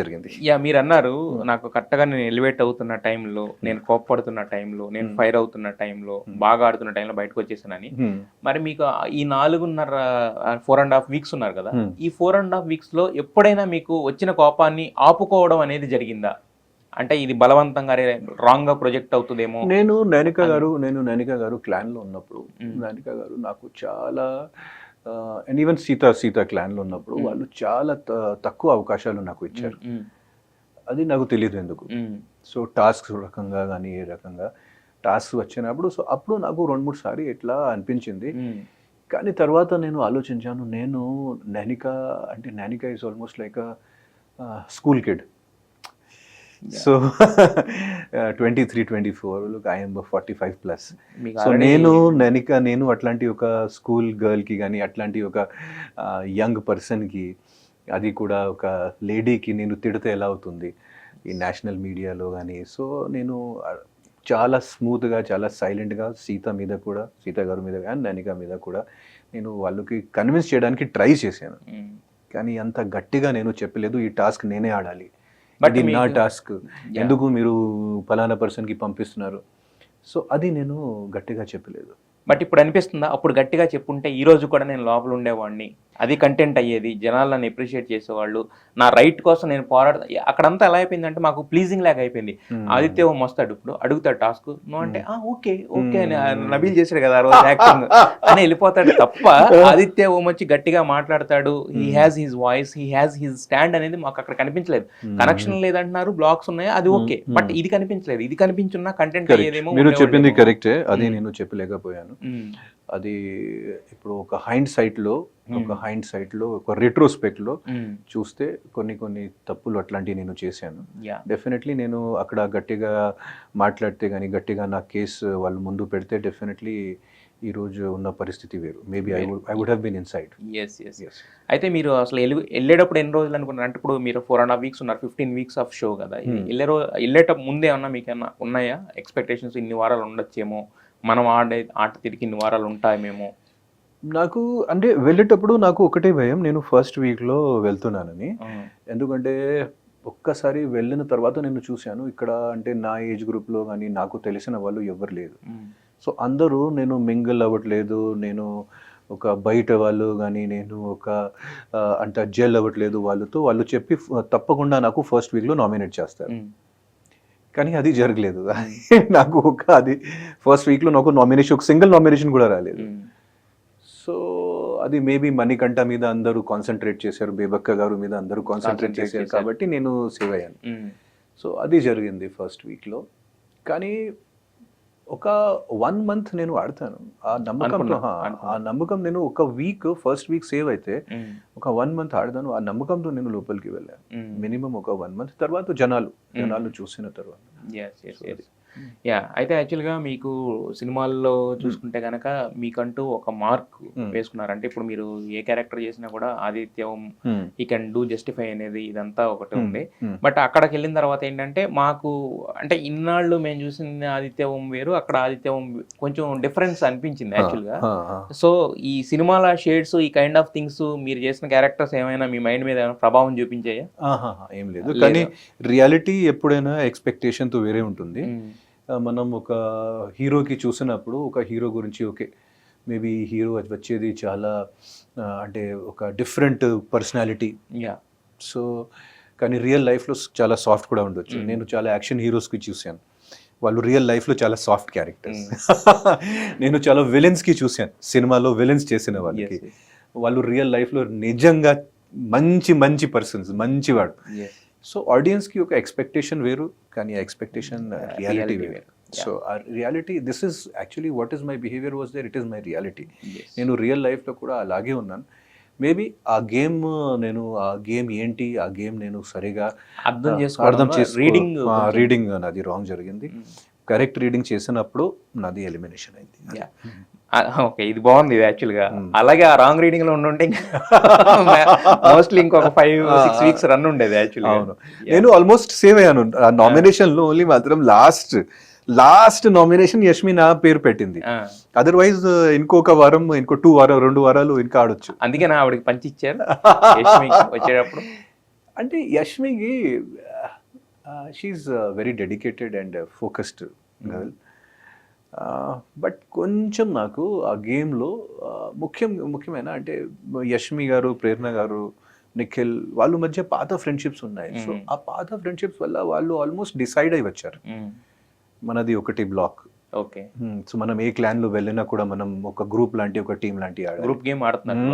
జరిగింది. యా మీరు అన్నారు నాకు కరెక్ట్గా నేను ఎలివేట్ అవుతున్న టైంలో నేను కోప్పడుతున్న టైంలో నేను ఫైర్ అవుతున్న టైంలో బాగా ఆడుతున్న టైంలో బయటకు వచ్చేసానని. మరి మీకు ఈ నాలుగున్నర ఫోర్ అండ్ హాఫ్ వీక్స్ ఉన్నారు కదా. ఈ ఫోర్ అండ్ హాఫ్ వీక్స్లో ఎప్పుడైనా మీకు వచ్చిన కోపాన్ని ఆపుకోవడం అనేది జరిగిందా? అంటే ఇది బలవంతంగా రాంగ్గా ప్రొజెక్ట్ అవుతుందేమో? నేను నైనిక గారు నేను నైనిక గారు క్లాన్లో ఉన్నప్పుడు. నైనిక గారు నాకు చాలా అండ్ ఈవెన్ సీత సీత క్లాన్లో ఉన్నప్పుడు Hmm. వాళ్ళు చాలా తక్కువ అవకాశాలు నాకు ఇచ్చారు. ఉమ్, అది నాకు తెలియదు ఎందుకు. సో టాస్క్ రకంగా కానీ ఏ రకంగా టాస్క్ వచ్చినప్పుడు సో అప్పుడు నాకు రెండు మూడు సారి ఎట్లా అనిపించింది. కానీ తర్వాత నేను ఆలోచించాను నేను నైనిక అంటే Nainika is almost like school kid so twenty three twenty four I'm forty five plus so నేను ననిక నేను అట్లాంటి ఒక స్కూల్ గర్ల్కి కానీ అట్లాంటి ఒక యంగ్ పర్సన్కి అది కూడా ఒక లేడీకి నేను తిడితే ఎలా అవుతుంది? ఈ నేషనల్ మీడియాలో కానీ సో నేను చాలా స్మూత్గా చాలా సైలెంట్గా సీత మీద కూడా సీత గారి మీద కానీ ననిక మీద కూడా నేను వాళ్ళకి కన్విన్స్ చేయడానికి ట్రై చేశాను. ఉమ్. కానీ అంత గట్టిగా నేను చెప్పలేదు. ఈ టాస్క్ నేనే ఆడాలి. ఇది నా టాస్క్ ఎందుకు మీరు ఫలానా పర్సన్కి పంపిస్తున్నారు? సో అది నేను గట్టిగా చెప్పలేదు. బట్ ఇప్పుడు అనిపిస్తుందా? అప్పుడు గట్టిగా చెప్పుంటే ఈ రోజు కూడా నేను లోపల ఉండేవాడిని. అది కంటెంట్ అయ్యేది జనాలు నన్ను అప్రిషియేట్ చేసేవాళ్ళు నా రైట్ కోసం నేను పోరాడతా అక్కడంతా ఎలా అయిపోయిందంటే మాకు ప్లీజింగ్ లాగా అయిపోయింది. ఆదిత్య వస్తాడు ఇప్పుడు అడుగుతాడు టాస్క్ నువ్వు అంటే ఆ ఓకే ఓకే అని. నబీల్ చేశాడు కదా ఆ రోజు యాక్టింగ్ అని వెళ్ళిపోతాడు తప్ప ఆదిత్య ఓం వచ్చి గట్టిగా మాట్లాడతాడు he. Has his voice he has his stand అనేది మాకు అక్కడ కనిపించలేదు. కనెక్షన్ లేదంటున్నారు బ్లాక్స్ ఉన్నాయి అది ఓకే. బట్ ఇది కనిపించలేదు ఇది కనిపించున్నా కంటెంట్. అయ్యేదేమో మీరు చెప్పింది. కరెక్టే అది. నేను చెప్పలేకపోయాను అది ఇప్పుడు ఒక హైండ్ సైట్లో ఒక Hmm. హైండ్ సైట్లో ఒక రెట్రోస్పెక్ట్లో ఉమ్, చూస్తే కొన్ని కొన్ని తప్పులు అట్లాంటివి నేను చేశాను. డెఫినెట్లీ నేను అక్కడ గట్టిగా మాట్లాడితే కానీ గట్టిగా నా కేసు వాళ్ళు ముందు పెడితే డెఫినెట్లీ ఈ రోజు ఉన్న పరిస్థితి వేరు. Maybe I would I would have been inside yes yes అయితే మీరు అసలు వెళ్ళి వెళ్ళేటప్పుడు ఎన్ని రోజులు అనుకున్నారు? అంటే ఇప్పుడు మీరు ఫోర్ అండ్ హాఫ్ వీక్స్ ఉన్నారు ఫిఫ్టీన్ వీక్స్ ఆఫ్ షో కదా. ఇది Hmm. వెళ్ళే రోజు వెళ్ళేటప్పుడు ముందే ఏమన్నా మీకు ఏమన్నా ఉన్నాయా? ఎక్స్పెక్టేషన్స్ ఇన్ని వారాలు ఉండొచ్చేమో మనం ఆడే ఆట తిరిగి ఇన్ని వారాలు ఉంటాయేమో నాకు అంటే వెళ్ళేటప్పుడు నాకు ఒకటే భయం నేను ఫస్ట్ వీక్లో వెళ్తున్నానని. ఎందుకంటే ఒక్కసారి వెళ్ళిన తర్వాత నేను చూశాను ఇక్కడ అంటే నా ఏజ్ గ్రూప్లో కానీ నాకు తెలిసిన వాళ్ళు ఎవరు లేదు Hmm. సో అందరూ నేను మింగిల్ అవ్వట్లేదు నేను ఒక బయట వాళ్ళు కానీ నేను ఒక అంటే జెల్ అవ్వట్లేదు వాళ్ళతో వాళ్ళు చెప్పి తప్పకుండా నాకు ఫస్ట్ వీక్లో నామినేట్ చేస్తారు. కానీ అది జరగలేదు నాకు ఒక అది ఫస్ట్ వీక్లో నాకు నామినేషన్ ఒక సింగిల్ నామినేషన్ కూడా రాలేదు Hmm. సో అది మేబీ మణికంఠ మీద అందరూ కాన్సన్ట్రేట్ చేశారు బేబక్క గారు మీద అందరూ కాన్సన్ట్రేట్ చేశారు. కాబట్టి నేను సేవ్ అయ్యాను Hmm. సో అది జరిగింది ఫస్ట్ వీక్లో కానీ ఒక వన్ మంత్ నేను ఆడతాను. ఆ అనుకున్నా. ఆ నమ్మకం నేను ఒక వీక్ ఫస్ట్ వీక్ సేవ్ అయితే. ఒక వన్ మంత్ ఆడతాను. ఆ నమ్మకంతో నేను లోపలికి వెళ్ళాను. మినిమం ఒక వన్ మంత్ తర్వాత జనాలు జనాలు చూసిన తర్వాత. యా అయితే యాక్చువల్గా మీకు సినిమాల్లో చూసుకుంటే కనుక మీకంటూ ఒక మార్క్ Hmm. వేసుకున్నారు అంటే ఇప్పుడు మీరు ఏ క్యారెక్టర్ చేసినా కూడా ఆదిత్యం Hmm. He can do justify అనేది ఇదంతా ఒకటి Hmm. ఉంది Hmm. బట్ అక్కడికి వెళ్ళిన తర్వాత ఏంటంటే మాకు అంటే ఇన్నాళ్ళు మేము చూసిన ఆదిత్య వేరు అక్కడ ఆదిత్య కొంచెం డిఫరెన్స్ అనిపించింది యాక్చువల్గా హా. సో ఈ సినిమాల షేడ్స్ ఈ కైండ్ ఆఫ్ థింగ్స్ మీరు చేసిన క్యారెక్టర్స్ ఏమైనా మీ మైండ్ మీద ఏమైనా ప్రభావం చూపించాయా ఏం లేదు? కానీ రియాలిటీ ఎప్పుడైనా ఎక్స్పెక్టేషన్తో వేరే ఉంటుంది మనం ఒక హీరోకి చూసినప్పుడు ఒక హీరో గురించి ఓకే మేబీ హీరో వచ్చేది చాలా అంటే ఒక డిఫరెంట్ పర్సనాలిటీ. యా సో కానీ రియల్ లైఫ్లో చాలా సాఫ్ట్ కూడా ఉండొచ్చు. Mm. నేను చాలా యాక్షన్ హీరోస్కి చూశాను. వాళ్ళు రియల్ లైఫ్లో చాలా సాఫ్ట్ క్యారెక్టర్స్. నేను చాలా విలన్స్కి చూశాను. సినిమాలో విలన్స్ చేసిన వాళ్ళకి. వాళ్ళు రియల్ లైఫ్లో నిజంగా మంచి మంచి పర్సన్స్ మంచివాడు. సో ఆడియన్స్కి ఒక ఎక్స్పెక్టేషన్ వేరు కానీ ఎక్స్పెక్టేషన్ రియాలిటీ వేరు. సో ఆ reality this is actually what is my behaviour was there it is my reality నేను రియల్ లైఫ్లో కూడా అలాగే ఉన్నాను. మేబీ ఆ గేమ్ నేను ఆ గేమ్ ఏంటి ఆ గేమ్ నేను సరిగా అర్థం అర్థం చేసుకోవడం చేసుకో రీడింగ్ రీడింగ్ నాది రాంగ్ జరిగింది. కరెక్ట్ రీడింగ్ చేసినప్పుడు నాది ఎలిమినేషన్ అయింది. Yeah. ఓకే ఇది బాగుంది ఇది యాక్చువల్గా Hmm. అలాగే ఆ రాంగ్ రీడింగ్లో ఉండుంటే మోస్ట్లీ ఇంకొక ఫైవ్ సిక్స్. వీక్స్ రన్ ఉండేది యాక్చువల్ అవును. నేను ఆల్మోస్ట్ సేవ్ అయ్యాను. నామినేషన్లో ఓన్లీ మాత్రం లాస్ట్ లాస్ట్ నామినేషన్ యష్మి నా పేరు పెట్టింది. అదర్వైజ్ ఇంకొక వారం ఇంకో టూ వారం రెండు వారాలు ఇంకా ఆడొచ్చు. అందుకే నా ఆవిడకి పంచి ఇచ్చారు. యష్మికి వచ్చేటప్పుడు. అంటే యష్మికి she's very dedicated and focused girl but కొంచెం నాకు ఆ గేమ్లో ముఖ్యం ముఖ్యమైన అంటే యష్మి గారు ప్రేరణ గారు నిఖిల్ వాళ్ళ మధ్య పాత ఫ్రెండ్షిప్స్ ఉన్నాయి. సో. ఆ పాత ఫ్రెండ్షిప్స్ వల్ల వాళ్ళు ఆల్మోస్ట్ డిసైడ్ అయి వచ్చారు. మనది ఒకటి బ్లాక్. ఓకే. సో మనం ఏ క్లాన్లో వెళ్ళినా కూడా మనం ఒక గ్రూప్ లాంటి ఒక టీం లాంటి గ్రూప్ గేమ్ ఆడుతున్నారు